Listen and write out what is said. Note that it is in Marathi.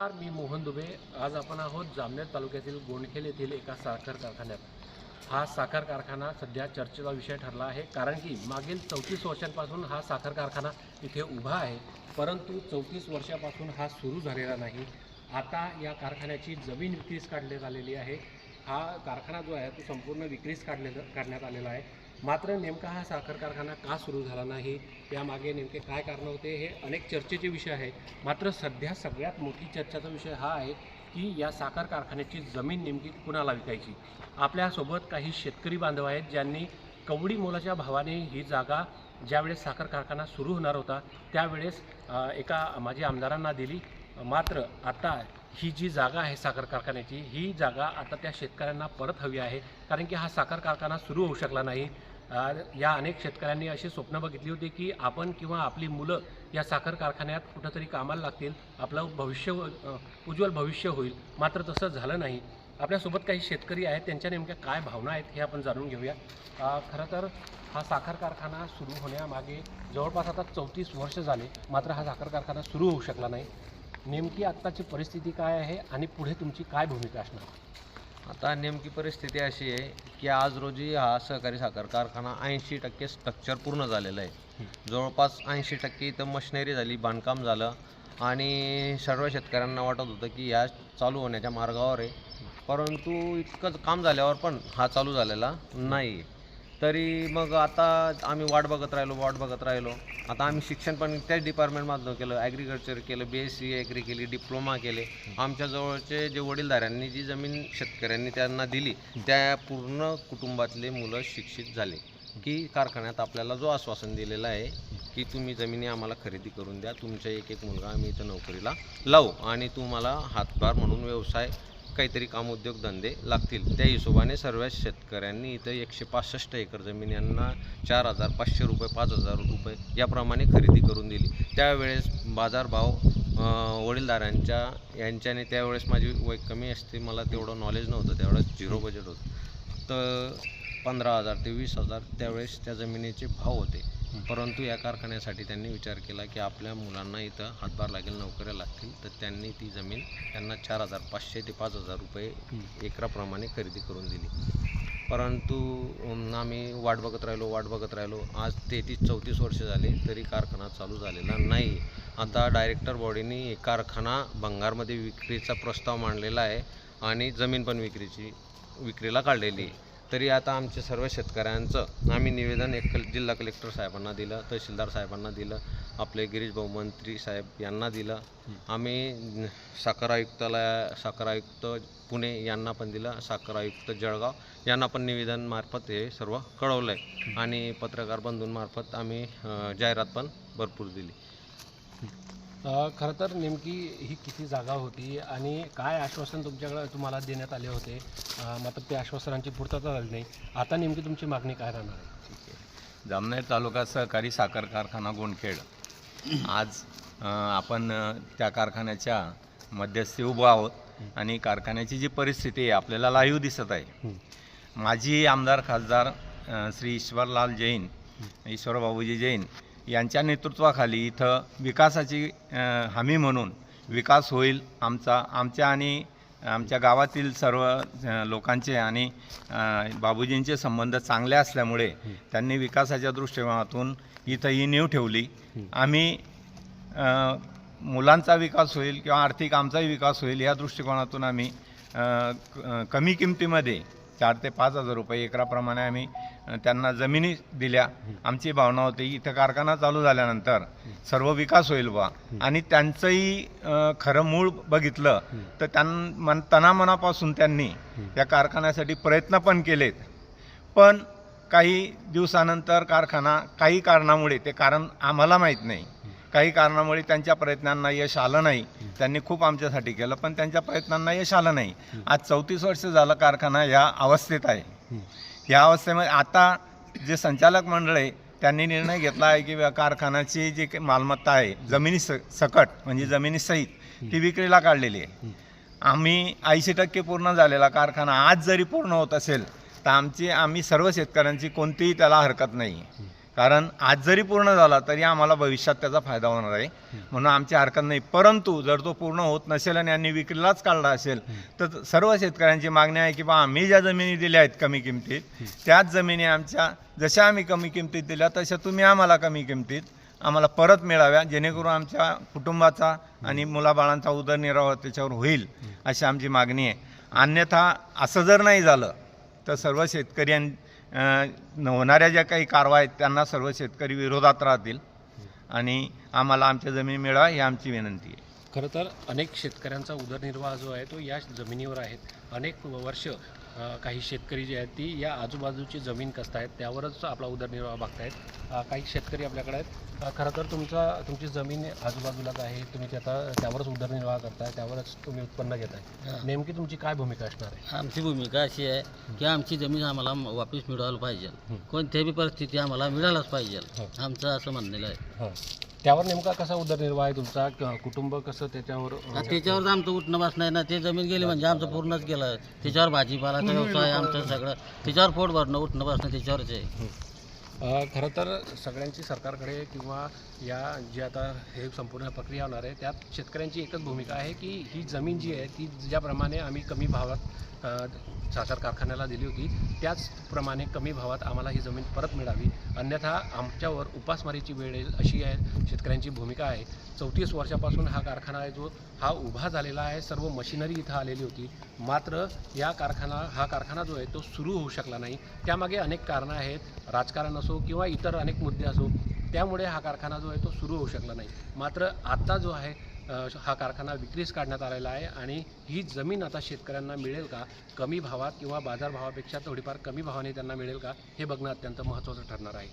नमस्कार मी मोहन दुबे. आज आपण आहोत जामनेर तालुक्यातील गोंडखेल येथील एका साखर कारखान्यात. हा साखर कारखाना सध्या चर्चेचा विषय ठरला आहे कारण की मागील चौतीस वर्षांपासून हा साखर कारखाना इथे उभा आहे परंतु चौतीस वर्षापासून हा सुरू झालेला नाही. आता या कारखान्याची जमीन विक्रीस काढण्यात आलेली आहे. हा कारखाना जो आहे तो संपूर्ण विक्रीस काढले काढण्यात आलेला आहे. मात्र नेमका हा साखर कारखाना का सुरू झाला नाही? यामागे नेमके काय कारण होते? हे अनेक चर्चेचे विषय आहेत. मात्र सध्या सगळ्यात मोठी चर्चेचा विषय हा आहे की या साखर कारखान्याची जमीन नेमकी कुणाला विकायची? आपल्यासोबत काही शेतकरी बांधव आहेत ज्यांनी कवडी मोलाच्या भावाने ही जागा ज्यावेळेस साखर कारखाना सुरू होणार होता त्यावेळेस एका माजी आमदारांना दिली. मात्र आता ही जी जागा आहे साखर कारखान्याची ही जागा आता त्या शेतकऱ्यांना परत हवी आहे कारण की हा साखर कारखाना सुरू होऊ शकला नाही. या अनेक शेतकऱ्यांनी अशी स्वप्न बघितली होती की आपण किंवा आपली मुलं या साखर कारखान्यात कुठंतरी कामाला लागतील आपलं भविष्य उज्ज्वल भविष्य होईल. मात्र तसं झालं नाही. आपल्यासोबत काही शेतकरी आहेत त्यांच्या नेमक्या काय भावना आहेत हे आपण जाणून घेऊया. खरं तर हा साखर कारखाना सुरू होण्यामागे जवळपास आता चौतीस वर्ष झाले मात्र हा साखर कारखाना सुरू होऊ शकला नाही. नेमकी आत्ताची परिस्थिती काय आहे आणि पुढे तुमची काय भूमिका असणार? आता नेमकी परिस्थिती अशी आहे की आज रोजी हा सहकारी साखर कारखाना ऐंशी टक्के स्ट्रक्चर पूर्ण झालेलं आहे. जवळपास ऐंशी टक्के इथं मशिनरी झाली बांधकाम झालं आणि सर्व शेतकऱ्यांना वाटत होतं की या चालू होण्याच्या मार्गावर आहे. परंतु इतकंच काम झाल्यावर पण हा चालू झालेला नाही आहे तरी मग आता आम्ही वाट बघत राहिलो वाट बघत राहिलो. आता आम्ही शिक्षण पण त्याच डिपार्टमेंटमधनं केलं. ॲग्रिकल्चर केलं बी एस सी ॲग्री केली डिप्लोमा केले. आमच्या जवळचे जे वडीलधाऱ्यांनी जी जमीन शेतकऱ्यांनी त्यांना दिली त्या पूर्ण कुटुंबातले मुलं शिक्षित झाले की कारखान्यात आपल्याला जो आश्वासन दिलेलं आहे की तुम्ही जमिनी आम्हाला खरेदी करून द्या तुमचा एक एक मुलगा आम्ही इथं नोकरीला लावू आणि तुम्हाला हातभार म्हणून व्यवसाय काहीतरी काम उद्योगधंदे लागतील. त्या हिशोबाने सर्व शेतकऱ्यांनी इथं एकशे पासष्ट एकर जमीन यांना चार हजार पाचशे रुपये पाच हजार रुपये याप्रमाणे खरेदी करून दिली. त्यावेळेस बाजारभाव अं, वडीलधाऱ्यांच्या यांच्याने त्यावेळेस माझी वय कमी असते मला तेवढं नॉलेज नव्हतं त्यावेळेस झिरो बजेट होतं. तर पंधरा हजार ते वीस हजार त्यावेळेस त्या जमिनीचे भाव होते. परंतु या कारखान्यासाठी त्यांनी विचार केला की आपल्या मुलांना इथं हातभार लागेल नोकऱ्या लागतील तर त्यांनी ती जमीन त्यांना चार हजार पाचशे ते पाच हजार रुपये एकराप्रमाणे खरेदी करून दिली. परंतु आम्ही वाट बघत राहिलो वाट बघत राहिलो. आज तेहतीस चौतीस वर्ष झाले तरी कारखाना चालू झालेला नाही. आता डायरेक्टर बॉडीने एक कारखाना भंगारमध्ये विक्रीचा प्रस्ताव मांडलेला आहे आणि जमीन पण विक्रीची विक्रीला काढलेली आहे. तरी आता आमच्या सर्व शेतकऱ्यांचं आम्ही निवेदन एक जिल्हा कलेक्टर साहेबांना दिलं तहसीलदार साहेबांना दिलं आपले गिरीश भाऊ मंत्री साहेब यांना दिलं. आम्ही साखर आयुक्ताला साखर आयुक्त पुणे यांना पण दिलं साखर आयुक्त जळगाव यांना पण निवेदन मार्फत हे सर्व कळवलं आहे आणि पत्रकार बंधूंमार्फत आम्ही जाहिरात पण भरपूर दिली. खरं तर नेमकी ही किती जागा होती आणि काय आश्वासन तुमच्याकडे तुम्हाला देण्यात आले होते? मात्र त्या आश्वासनांची पूर्तता झाली नाही. आता नेमकी तुमची मागणी काय राहणार आहे? जामनेर तालुका सहकारी साखर कारखाना गोंडखेड. आज आपण त्या कारखान्याच्या मध्यस्थी उभो आहोत आणि कारखान्याची जी परिस्थिती आहे आपल्याला लाईव्ह दिसत आहे. माजी आमदार खासदार श्री ईश्वरलाल जैन ईश्वर बाबूजी जैन यांच्या नेतृत्वाखाली इथं विकासाची हमी म्हणून विकास होईल आमचा. आमच्या आणि आमच्या गावातील सर्व लोकांचे आणि बाबूजींचे संबंध चांगले असल्यामुळे त्यांनी विकासाच्या दृष्टिकोनातून इथं ही नीव ठेवली. आम्ही मुलांचा विकास होईल किंवा आर्थिक आमचाही विकास होईल या दृष्टिकोनातून आम्ही कमी किमतीमध्ये चार ते पाच हजार रुपये एकराप्रमाणे आम्ही त्यांना जमिनी दिल्या. आमची भावना होती इथं कारखाना चालू झाल्यानंतर सर्व विकास होईल बा आणि त्यांचंही खरं मूळ बघितलं तर त्यां मन तनामनापासून त्यांनी या कारखान्यासाठी प्रयत्न पण केलेत. पण काही दिवसानंतर कारखाना काही कारणामुळे ते कारण आम्हाला माहीत नाही. काही कारणामुळे त्यांच्या प्रयत्नांना यश आलं नाही. त्यांनी खूप आमच्यासाठी केलं पण त्यांच्या प्रयत्नांना यश आलं नाही. आज चौतीस वर्ष झालं कारखाना या अवस्थेत आहे. या अवस्थेमध्ये आता जे संचालक मंडळ आहे त्यांनी निर्णय घेतला आहे की कारखान्याची जी मालमत्ता आहे जमिनी स सकट म्हणजे जमिनीसहित ती विक्रीला काढलेली आहे. आम्ही ऐंशी टक्के पूर्ण झालेला कारखाना आज जरी पूर्ण होत असेल तर आमची आम्ही सर्व शेतकऱ्यांची कोणतीही त्याला हरकत नाही. कारण आज जरी पूर्ण झाला तरी आम्हाला भविष्यात त्याचा फायदा होणार आहे. म्हणून आमची हरकत नाही. परंतु जर तो पूर्ण होत नसेल आणि यांनी विक्रीलाच काढला असेल तर सर्व शेतकऱ्यांची मागणी आहे की बा आम्ही ज्या जमिनी दिल्या आहेत कमी किमतीत त्याच जमिनी आमच्या जशा आम्ही कमी किमतीत दिल्या तशा तुम्ही आम्हाला कमी किमतीत आम्हाला परत मिळाव्या जेणेकरून आमच्या कुटुंबाचा आणि मुलाबाळांचा उदरनिर्वाह त्याच्यावर होईल अशी आमची मागणी आहे. अन्यथा असं जर नाही झालं तर सर्व शेतकरी होणाऱ्या ज्या काही कारवाई आहेत त्यांना सर्व शेतकरी विरोधात राहतील. आणि आम्हाला आमच्या जमिनी मिळावा ही आमची विनंती आहे. खरं तर अनेक शेतकऱ्यांचा उदरनिर्वाह जो आहे तो या जमिनीवर आहेत अनेक वर्ष काही शेतकरी जे आहेत ती या आजूबाजूची जमीन कसतायत त्यावरच आपला उदरनिर्वाह बघतायत. काही शेतकरी आपल्याकडे आहेत. खरं तर तुमचा तुमची जमीन आजूबाजूलाच आहे तुम्ही आता त्यावरच उदरनिर्वाह करताय त्यावरच तुम्ही उत्पन्न घेताय. नेमकी तुमची काय भूमिका असणार आहे? आमची भूमिका अशी आहे की आमची जमीन आम्हाला वापस मिळवायला पाहिजे. कोणत्याही परिस्थिती आम्हाला मिळायलाच पाहिजे. हं. आमचं असं म्हणलेलं आहे. हां. त्यावर नेमका कसा उदरनिर्वाह आहे तुमचा? क- कुटुंब कसं त्याच्यावर त्याच्यावर तर आमचं उठणं बसणं आहे ना ते जमीन गेली म्हणजे आमचं पूर्णच गेलं. त्याच्यावर भाजीपालाचा व्यवसाय आमचं सगळं. त्याच्यावर पोट भरणं उठणं बसणं त्याच्यावरच आहे. खरं तर सगळ्यांची सरकारकडे किंवा या जी आता हे संपूर्ण प्रक्रिया होणार आहे त्यात शेतकऱ्यांची एकच भूमिका आहे की ही जमीन जी आहे ती ज्याप्रमाणे आम्ही कमी भावात साखर कारखान्याला दिली होती त्याचप्रमाणे कमी भावात आम्हाला ही जमीन परत मिळावी. अन्यथा आमच्यावर उपासमारीची वेळ येईल अशी आहे शेतकऱ्यांची भूमिका आहे. चौतीस वर्षापासून हा कारखाना आहे जो हा उभा झालेला आहे सर्व मशिनरी इथं आलेली होती. मात्र या कारखाना हा कारखाना जो आहे तो सुरू होऊ शकला नाही. त्यामागे अनेक कारणं आहेत. राजकारण असो असो किंवा इतर अनेक मुद्दे असो त्यामुळे हा कारखाना जो आहे तो सुरू होऊ शकला नाही. मात्र आता जो आहे हा कारखाना विक्रीस काढण्यात आलेला आहे आणि ही जमीन आता शेतकऱ्यांना मिळेल का? कमी भावात किंवा बाजारभावापेक्षा थोडीफार कमी भावाने त्यांना मिळेल का? हे बघणं अत्यंत महत्त्वाचं ठरणार आहे.